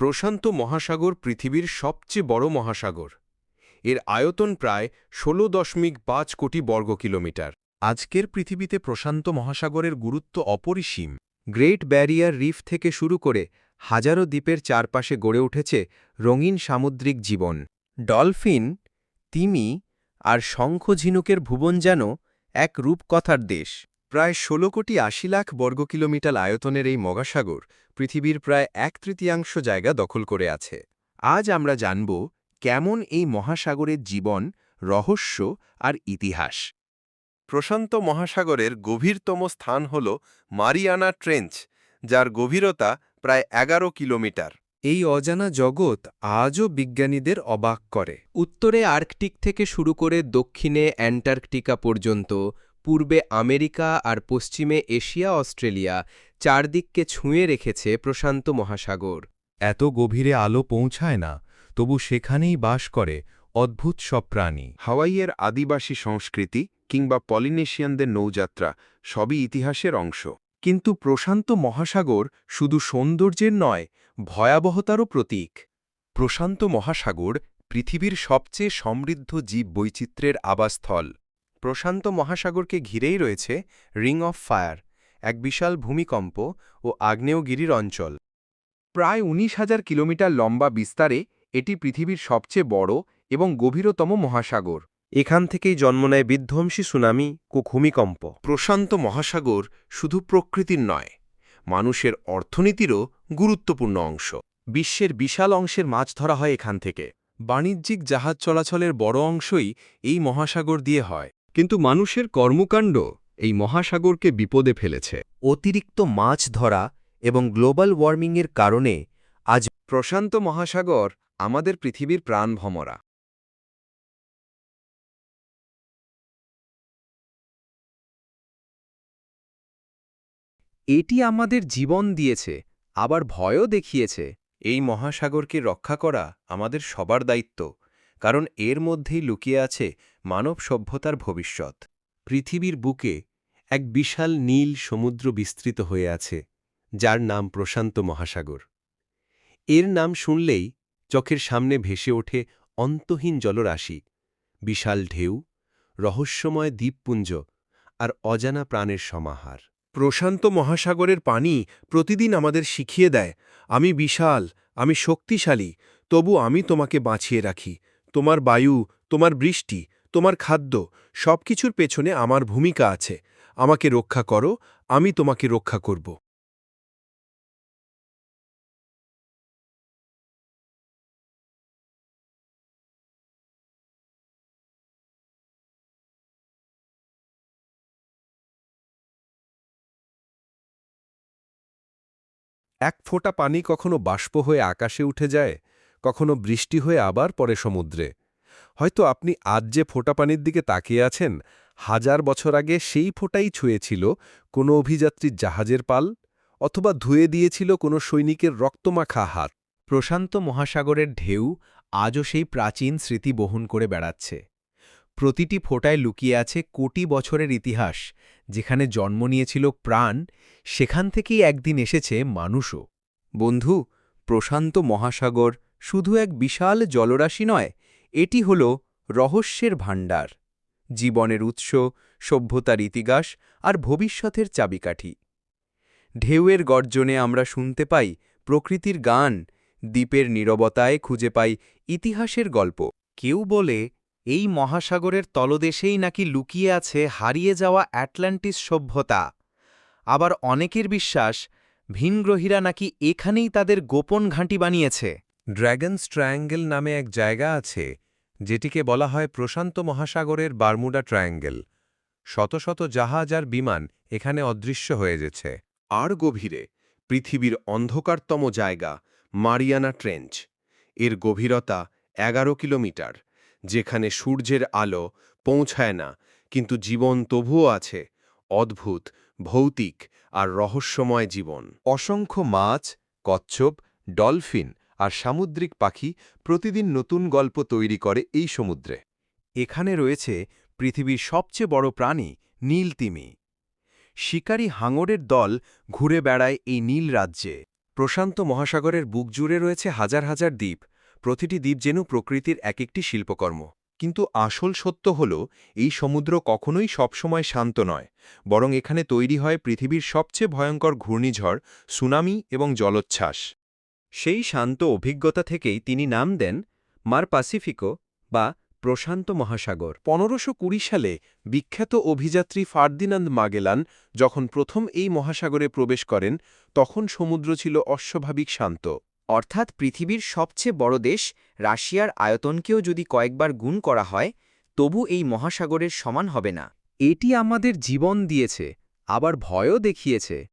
প্রশান্ত মহাসাগর পৃথিবীর সবচেয়ে বড় মহাসাগর। এর আয়তন প্রায় ষোলো দশমিক পাঁচ কোটি বর্গ কিলোমিটার। আজকের পৃথিবীতে প্রশান্ত মহাসাগরের গুরুত্ব অপরিসীম। গ্রেট ব্যারিয়ার রিফ থেকে শুরু করে হাজারো দ্বীপের চারপাশে গড়ে উঠেছে রঙিন সামুদ্রিক জীবন। ডলফিন, তিমি আর শঙ্খ ঝিনুকের ভুবন যেন এক রূপকথার দেশ। প্রায় ১৬ কোটি আশি লাখ বর্গ কিলোমিটার আয়তনের এই মহাসাগর পৃথিবীর প্রায় এক তৃতীয়াংশ জায়গা দখল করে আছে। আজ আমরা জানব কেমন এই মহাসাগরের জীবন, রহস্য আর ইতিহাস। প্রশান্ত মহাসাগরের গভীরতম স্থান হল মারিয়ানা ট্রেঞ্চ, যার গভীরতা প্রায় এগারো কিলোমিটার। এই অজানা জগৎ আজও বিজ্ঞানীদের অবাক করে। উত্তরে আর্কটিক থেকে শুরু করে দক্ষিণে অ্যান্টার্কটিকা পর্যন্ত পূর্বে আমেরিকা আর পশ্চিমে এশিয়া অস্ট্রেলিয়া চারদিককে ছুঁয়ে রেখেছে প্রশান্ত মহাসাগর। এত গভীরে আলো পৌঁছায় না তবু সেখানেই বাস করে অদ্ভুত সব প্রাণী। হাওয়াইয়ের আদিবাসী সংস্কৃতি কিংবা পলিনেশিয়ানদের নৌযাত্রা সবই ইতিহাসের অংশ। কিন্তু প্রশান্ত মহাসাগর শুধু সৌন্দর্যের নয় ভয়াবহতারও প্রতীক। প্রশান্ত মহাসাগর পৃথিবীর সবচেয়ে সমৃদ্ধ জীব বৈচিত্র্যের আবাসস্থল। প্রশান্ত মহাসাগরকে ঘিরেই রয়েছে রিং অফ ফায়ার, এক বিশাল ভূমিকম্প ও আগ্নেয়গিরির অঞ্চল। প্রায় উনিশ হাজার কিলোমিটার লম্বা বিস্তারে এটি পৃথিবীর সবচেয়ে বড় এবং গভীরতম মহাসাগর। এখান থেকেই জন্ম নেয় বিধ্বংসী সুনামি ও ভূমিকম্প। প্রশান্ত মহাসাগর শুধু প্রকৃতির নয়, মানুষের অর্থনীতিরও গুরুত্বপূর্ণ অংশ। বিশ্বের বিশাল অংশের মাছ ধরা হয় এখান থেকে। বাণিজ্যিক জাহাজ চলাচলের বড় অংশই এই মহাসাগর দিয়ে হয়। কিন্তু মানুষের কর্মকাণ্ড এই মহাসাগরকে বিপদে ফেলেছে। অতিরিক্ত মাছ ধরা এবং গ্লোবাল ওয়ার্মিংয়ের কারণে আজ প্রশান্ত মহাসাগর আমাদের পৃথিবীর প্রাণভমরা এটি আমাদের জীবন দিয়েছে, আবার ভয়ও দেখিয়েছে। এই মহাসাগরকে রক্ষা করা আমাদের সবার দায়িত্ব। কারণ এর মধ্যেই লুকিয়ে আছে মানব সভ্যতার ভবিষ্যৎ। পৃথিবীর বুকে এক বিশাল নীল সমুদ্র বিস্তৃত হয়ে আছে, যার নাম প্রশান্ত মহাসাগর। এর নাম শুনলেই চোখের সামনে ভেসে ওঠে অন্তহীন জলরাশি, বিশাল ঢেউ, রহস্যময় দ্বীপপুঞ্জ আর অজানা প্রাণের সমাহার। প্রশান্ত মহাসাগরের পানি প্রতিদিন আমাদের শিখিয়ে দেয়, আমি বিশাল, আমি শক্তিশালী, তবু আমি তোমাকে বাঁচিয়ে রাখি। তোমার বায়ু, তোমার বৃষ্টি, তোমার খাদ্য, সবকিছুর পেছনে আমার ভূমিকা আছে। আমাকে রক্ষা করো, আমি তোমাকে রক্ষা করব। এক ফোঁটা পানি কখনো বাষ্প হয়ে আকাশে উঠে যায়? কখনো বৃষ্টি হয়ে আবার পরে সমুদ্রে। হয়তো আপনি আজ যে ফোঁটা পানির দিকে তাকিয়ে আছেন, হাজার বছর আগে সেই ফোঁটাই ছুঁয়েছিল কোনো অভিযাত্রীর জাহাজের পাল অথবা ধুয়ে দিয়েছিল কোনো সৈনিকের রক্তমাখা হাত। প্রশান্ত মহাসাগরের ঢেউ আজও সেই প্রাচীন স্মৃতি বহন করে বেড়াচ্ছে। প্রতিটি ফোটায় লুকিয়ে আছে কোটি বছরের ইতিহাস, যেখানে জন্ম নিয়েছিল প্রাণ, সেখান থেকেই একদিন এসেছে মানুষও। বন্ধু, প্রশান্ত মহাসাগর শুধু এক বিশাল জলরাশি নয়, এটি হল রহস্যের ভাণ্ডার, জীবনের উৎস সভ্যতার ইতিহাস আর ভবিষ্যতের চাবিকাঠি। ঢেউয়ের গর্জনে আমরা শুনতে পাই প্রকৃতির গান, দ্বীপের নীরবতায় খুঁজে পাই ইতিহাসের গল্প। কেউ বলে, এই মহাসাগরের তলদেশেই নাকি লুকিয়ে আছে হারিয়ে যাওয়া অ্যাটলান্টিস সভ্যতা। আবার অনেকের বিশ্বাস, ভিনগ্রহীরা নাকি এখানেই তাদের গোপন ঘাঁটি বানিয়েছে। ড্র্যাগনস ট্রায়াঙ্গেল নামে এক জায়গা আছে যেটিকে বলা হয় প্রশান্ত মহাসাগরের বারমুডা ট্রায়াঙ্গেল। শত শত জাহাজ আর বিমান এখানে অদৃশ্য হয়ে গেছে। আর গভীরে পৃথিবীর অন্ধকারতম জায়গা মারিয়ানা ট্রেঞ্চ। এর গভীরতা এগারো কিলোমিটার যেখানে সূর্যের আলো পৌঁছায় না কিন্তু জীবন তবুও আছে অদ্ভুত ভৌতিক আর রহস্যময় জীবন। অসংখ্য মাছ কচ্ছপ ডলফিন আর সামুদ্রিক পাখি প্রতিদিন নতুন গল্প তৈরি করে এই সমুদ্রে। এখানে রয়েছে পৃথিবীর সবচেয়ে বড় প্রাণী নীল তিমি শিকারী হাঙরের দল ঘুরে বেড়ায় এই নীল রাজ্যে। প্রশান্ত মহাসাগরের বুক জুড়ে রয়েছে হাজার হাজার দ্বীপ, প্রতিটি দ্বীপ যেন প্রকৃতির এক একটি শিল্পকর্ম। কিন্তু আসল সত্য হল, এই সমুদ্র কখনোই সবসময় শান্ত নয়, বরং এখানে তৈরি হয় পৃথিবীর সবচেয়ে ভয়ঙ্কর ঘূর্ণিঝড়, সুনামি এবং জলোচ্ছ্বাস। সেই শান্ত অভিজ্ঞতা থেকেই তিনি নাম দেন মার পাসিফিকো বা প্রশান্ত মহাসাগর। পনেরোশো কুড়ি সালে বিখ্যাত অভিযাত্রী ফার্দিনান্দ মাগেলান যখন প্রথম এই মহাসাগরে প্রবেশ করেন তখন সমুদ্র ছিল অস্বাভাবিক শান্ত। অর্থাৎ পৃথিবীর সবচেয়ে বড় দেশ রাশিয়ার আয়তনকেও যদি কয়েকবার গুণ করা হয় তবু এই মহাসাগরের সমান হবে না। এটি আমাদের জীবন দিয়েছে আবার ভয়ও দেখিয়েছে।